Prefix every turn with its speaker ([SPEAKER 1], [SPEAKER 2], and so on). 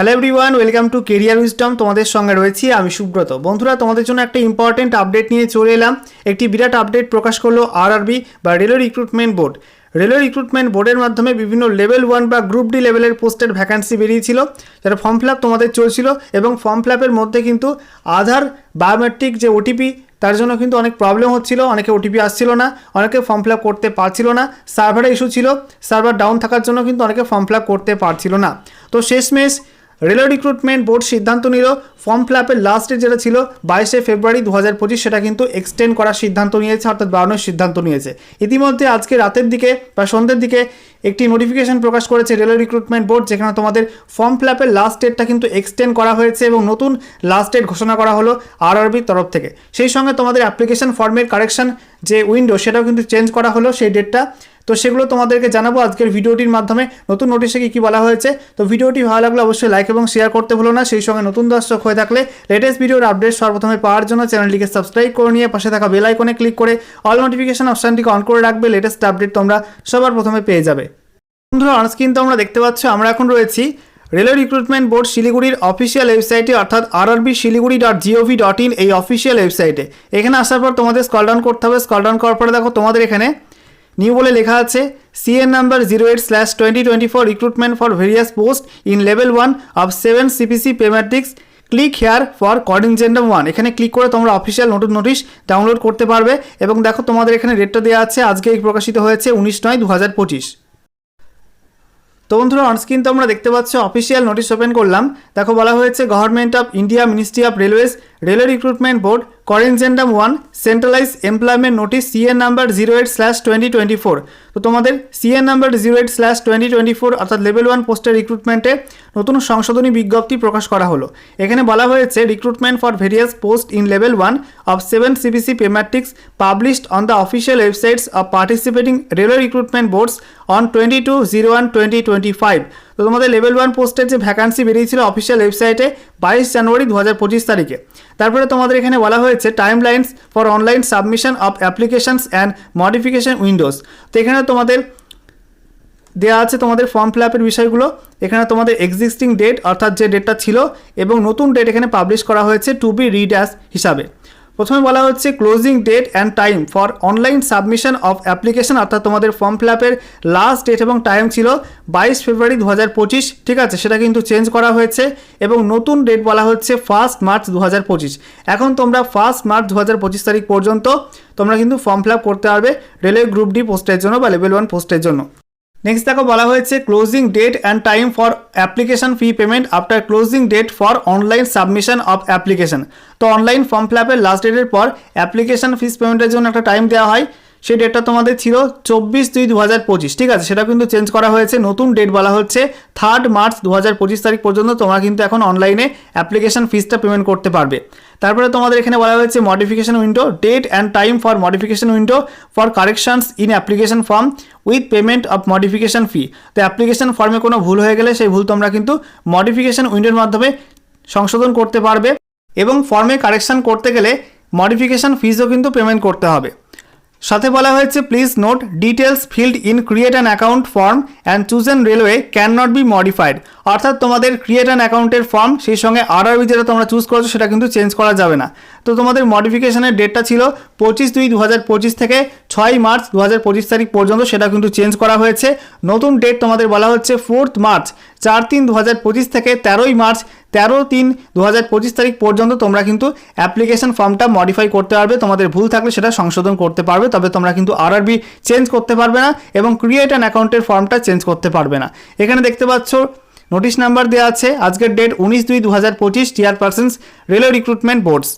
[SPEAKER 1] Hello everyone welcome to career wisdom তোমাদের সঙ্গে রয়েছি আমি সুব্রত। বন্ধুরা, তোমাদের জন্য একটা ইম্পর্টেন্ট আপডেট নিয়ে চলে এলাম। একটি বিরাট আপডেট প্রকাশ করল আরআরবি বা railway recruitment board railway recruitment বোর্ডের মাধ্যমে বিভিন্ন লেভেল ওয়ান বা গ্রুপ ডি লেভেলের পোস্টের ভ্যাকান্সি বেরিয়েছিল, যারা ফর্ম ফিল তোমাদের চলছিল এবং ফর্ম ফিল মধ্যে কিন্তু আধার বায়োমেট্রিক যে ওটিপি তার জন্য কিন্তু অনেক প্রবলেম হচ্ছিল, অনেকে ওটিপি আসছিল না, অনেকে ফর্ম ফিল করতে পারছিল না সার্ভারে ইস্যু ছিল সার্ভার ডাউন থাকার জন্য কিন্তু অনেকে ফর্ম ফিল করতে পারছিল না। তো শেষমেশ রেলওয়ে রিক্রুটমেন্ট বোর্ড সিদ্ধান্ত নিল। ফর্ম ফিল আপের লাস্ট ডেট যেটা ছিল বাইশে ফেব্রুয়ারি দু হাজার পঁচিশ, সেটা কিন্তু এক্সটেন্ড করার সিদ্ধান্ত নিয়েছে, অর্থাৎ বাড়ানোর সিদ্ধান্ত নিয়েছে। ইতিমধ্যে আজকে রাতের দিকে বা সন্ধ্যের দিকে একটি নোটিফিকেশন প্রকাশ করেছে রেলওয়ে রিক্রুটমেন্ট বোর্ড যেখানে তোমাদের ফর্ম ফিল আপের লাস্ট ডেটটা কিন্তু এক্সটেন্ড করা হয়েছে এবং নতুন লাস্ট ডেট ঘোষণা করা হলো আরআরবির তরফ থেকে। সেই সঙ্গে তোমাদের অ্যাপ্লিকেশন ফর্মের কারেকশন যে উইন্ডো সেটাও কিন্তু চেঞ্জ করা হলো, সেই ডেটটা তো সেগুলো তোমাদেরকে জানাব আজকের ভিডিওটির মাধ্যমে। নতুন নোটিশে কী কী বলা হয়েছে, তো ভিডিওটি ভালো লাগলে অবশ্যই লাইক এবং শেয়ার করতে ভুলো না। সেই সঙ্গে নতুন দর্শক হয়ে থাকলে লেটেস্ট ভিডিওর আপডেট সর্বপ্রথমে পাওয়ার জন্য চ্যানেলটিকে সাবস্ক্রাইব করে নিয়ে পাশে থাকা বেল আইকনে ক্লিক করে অল নোটিফিকেশন অপশানটিকে অন করে রাখবে। লেটেস্ট আপডেট তোমরা সবার প্রথমে পেয়ে যাবে। বন্ধুরা অনস্ক্রিন তোমরা দেখতে পাচ্ছ, আমরা এখন রয়েছি রেলওয়ে রিক্রুটমেন্ট বোর্ড শিলিগুড়ির অফিসিয়াল ওয়েবসাইটে অর্থাৎ RRB Siliguri dot G O V dot in এই অফিসিয়াল ওয়েবসাইটে এখানে আসার পর তোমাদের স্কল ডাউন করতে হবে। স্কল ডাউন করার পরে দেখো তোমাদের এখানে নিউ বলে লেখা আছে CN number zero eight slash twenty twenty four recruitment for various post in level one of seven CPC pay matrix click here for corrigendum one এখানে ক্লিক করে তোমরা অফিসিয়াল নতুন নোটিশ ডাউনলোড করতে পারবে এবং দেখো তোমাদের এখানে রেটটা দেওয়া আছে, আজকে প্রকাশিত হয়েছে উনিশ নয় দু হাজার পঁচিশ। তো বন্ধুরা অনস্ক্রিন তোমরা দেখতে পাচ্ছ অফিসিয়াল নোটিশ ওপেন করলাম। দেখো বলা হয়েছে government of India ministry of railways railway recruitment board corrigendum one centralise employment notice CA number zero eight slash twenty twenty four তো তোমাদের CN number zero eight slash twenty twenty four অর্থাৎ level one পোস্টের রিক্রুটমেন্টে নতুন সংশোধনী বিজ্ঞপ্তি প্রকাশ করা হলো। এখানে বলা হয়েছে recruitment for various post in level one of seven CBC pay matrix published on the official websites of participating railway recruitment boards on twenty two zero one twenty twenty five তো তোমাদের লেভেল ওয়ান পোস্টের যে vacancy বেরিয়েছিল official ওয়েবসাইটে বাইশ জানুয়ারি দু হাজার পঁচিশ তারিখে। তারপরে তোমাদের এখানে বলা হয়েছে timelines for online submission of applications and modification windows তো এখানে তোমাদের দেওয়া আছে তোমাদের ফর্ম ফিল আপের বিষয়গুলো। এখানে তোমাদের এক্সিস্টিং ডেট অর্থাৎ যে ডেটটা ছিল, এবং নতুন ডেট এখানে পাবলিশ করা হয়েছে টু বি রিড অ্যাস হিসাবে। প্রথমে বলা হচ্ছে closing date and time for online submission of application অর্থাৎ তোমাদের ফর্ম ফিল আপের লাস্ট ডেট এবং টাইম ছিল বাইশ ফেব্রুয়ারি দু হাজার পঁচিশ। ঠিক আছে, সেটা কিন্তু চেঞ্জ করা হয়েছে এবং নতুন ডেট বলা হচ্ছে ফার্স্ট মার্চ দু হাজার পঁচিশ। এখন তোমরা ফার্স্ট মার্চ দু হাজার পঁচিশ তারিখ পর্যন্ত তোমরা কিন্তু ফর্ম ফিল আপ করতে পারবে রেলওয়ে গ্রুপ ডি পোস্টের জন্য বা লেভেল ওয়ান পোস্টের জন্য। নেক্সট দেখো বলা হয়েছে closing date and time for application fee payment after closing date for online submission of application তো অনলাইন ফর্ম ফিল আপের লাস্ট ডেটের পর অ্যাপ্লিকেশন ফিস পেমেন্টের জন্য একটা টাইম দেওয়া হয়। সেই ডেটটা তোমাদের ছিল চব্বিশ দুই দু হাজার পঁচিশ। ঠিক আছে সেটা কিন্তু চেঞ্জ করা হয়েছে। নতুন ডেট বলা হচ্ছে থার্ড মার্চ দু হাজার পঁচিশ তারিখ পর্যন্ত তোমরা কিন্তু এখন অনলাইনে অ্যাপ্লিকেশন ফিসটা পেমেন্ট করতে পারবে। তারপরে তোমাদের এখানে বলা হয়েছে modification window date and time for modification window for corrections in application form with payment of modification fee তো অ্যাপ্লিকেশন ফর্মে কোনো ভুল হয়ে গেলে সেই ভুল তোমরা কিন্তু মডিফিকেশন উইন্ডোর মাধ্যমে সংশোধন করতে পারবে এবং ফর্মে কারেকশান করতে গেলে মডিফিকেশান ফিজও কিন্তু পেমেন্ট করতে হবে। সাথে বলা হয়েছে please note details filled in create an account form and chosen railway can not be modified অর্থাৎ তোমাদের ক্রিয়েট অ্যান অ্যাকাউন্টের ফর্ম সেই সঙ্গে আরআরবি যেটা তোমরা চুজ করেছ, সেটা কিন্তু চেঞ্জ করা যাবে না। তো তোমাদের মডিফিকেশনের ডেটটা ছিল পঁচিশ দুই দু থেকে ছয় মার্চ দু হাজার পঁচিশ তারিখ পর্যন্ত, সেটা কিন্তু চেঞ্জ করা হয়েছে। নতুন ডেট তোমাদের বলা হচ্ছে ফোর্থ মার্চ, চার তিন দু থেকে তেরোই মার্চ তেরো তিন দু হাজার পঁচিশ তারিখ পর্যন্ত তোমরা কিন্তু অ্যাপ্লিকেশন ফর্মটা মডিফাই করতে পারবে। তোমাদের ভুল থাকলে সেটা সংশোধন করতে পারবে, তবে তোমরা কিন্তু আরআরবি চেঞ্জ করতে পারবে না এবং ক্রিয়েট অ্যান অ্যাকাউন্টের ফর্মটা চেঞ্জ করতে পারবে না। এখানে দেখতে পাচ্ছ নোটিশ নাম্বার দেওয়া আছে। আজকের ডেট উনিশ দুই দু হাজার পঁচিশ টিআর পার্সেন্স রেলওয়ে রিক্রুটমেন্ট বোর্ডস